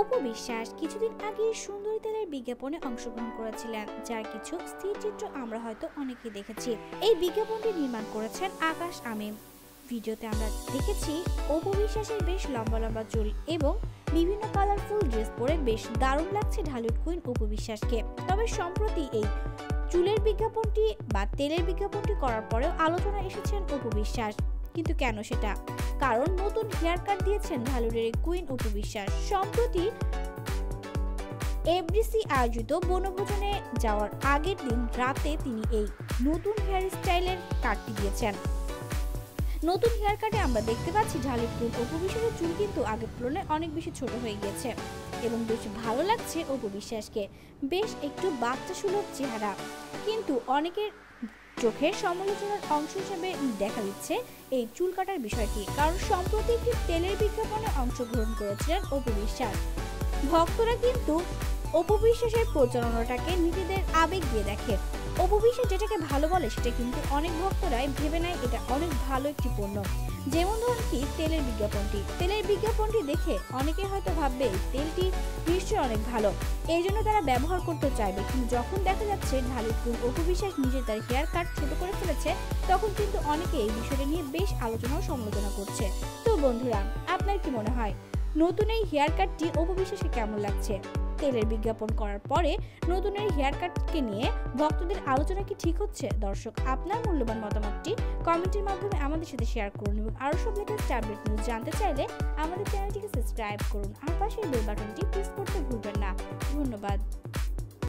অপু বিশ্বাস কিছুদিন আগে সুন্দরী তেলের বিজ্ঞাপনে অংশগ্রহণ করেছিলেন, যার কিছু স্থির চিত্র আমরা হয়তো অনেকেই দেখেছি। এই বিজ্ঞাপনটি নির্মাণ করেছেন আকাশ আমিম ভিডিওতে আমরা দেখেছি অপু বিশ্বাসের বেশ লম্বা লম্বা চুল এবং বিভিন্ন কালারফুল ড্রেস পরে বেশ দারুণ লাগছে ঢালিউড কুইন অপু বিশ্বাসকে। তবে সম্প্রতি এই চুলের বিজ্ঞাপনটি বা তেলের বিজ্ঞাপনটি করার পরেও আলোচনা এসেছেন অপু বিশ্বাস। কিন্তু কেন সেটা? কারণ নতুন হেয়ার কাট দিয়েছেন ঢালুরের এই কুইন অপু বিশ্বাস। সম্প্রতি এফডিসি আয়োজিত বনভোজনে যাওয়ার আগের দিন রাতে তিনি এই নতুন হেয়ার স্টাইলের কাটটি দিয়েছেন। নতুন হেয়ার কাটে আমরা দেখতে পাচ্ছি ঢালির কুইন অপু বিশ্বাসের চুল কিন্তু আগের তুলনায় অনেক বেশি ছোট হয়ে গিয়েছে এবং বেশ ভালো লাগছে অপু বিশ্বাসকে। বেশ একটু বাচ্চা সুলভ চেহারা। কিন্তু অনেকের চোখের সমালোচনার অংশ হিসেবে দেখা দিচ্ছে এই চুল কাটার বিষয়টি, কারণ সম্প্রতি একটি তেলের বিজ্ঞাপনে অংশগ্রহণ করেছিলেন অপু বিশ্বাস। ভক্তরা কিন্তু অপু বিশ্বাসের প্রচারণাটাকে নিজেদের আবেগ দিয়ে দেখে। অপু বিশ্বাস যেটাকে ভালো বলে সেটা কিন্তু অনেক ভক্তরাই ভেবে নেয় এটা অনেক ভালো একটি পণ্য। যেমন ধরুন কি, তেলের বিজ্ঞাপনটি। তেলের বিজ্ঞাপনটি দেখে অনেকে হয়তো ভাববে, তেলটি নিশ্চয়ই অনেক ভালো। এই জন্য তারা ব্যবহার করতে চাইবে। কিন্তু যখন দেখা যাচ্ছে ঢালির কুল অপু বিশ্বাস নিজে তার হেয়ার কাট ছোট করে ফেলেছে, তখন কিন্তু অনেকে এই বিষয়টা নিয়ে বেশ আলোচনা ও সমালোচনা করছে। তো বন্ধুরা, আপনার কি মনে হয়? নতুন এই হেয়ার কাটটি অপু বিশ্বাসে কেমন লাগছে? তেলের বিজ্ঞাপন করার পরে নতুনের হেয়ার কাটকে নিয়ে ভক্তদের আলোচনা কি ঠিক হচ্ছে? দর্শক, আপনার মূল্যবান মতামতটি কমেন্টের মাধ্যমে আমাদের সাথে শেয়ার করুন এবং আরও সব লেটেস্ট আপডেট নিউজ জানতে চাইলে আমাদের চ্যানেলটিকে সাবস্ক্রাইব করুন। আর পাশে বেল বাটনটি প্রেস করতে ভুলবেন না। ধন্যবাদ।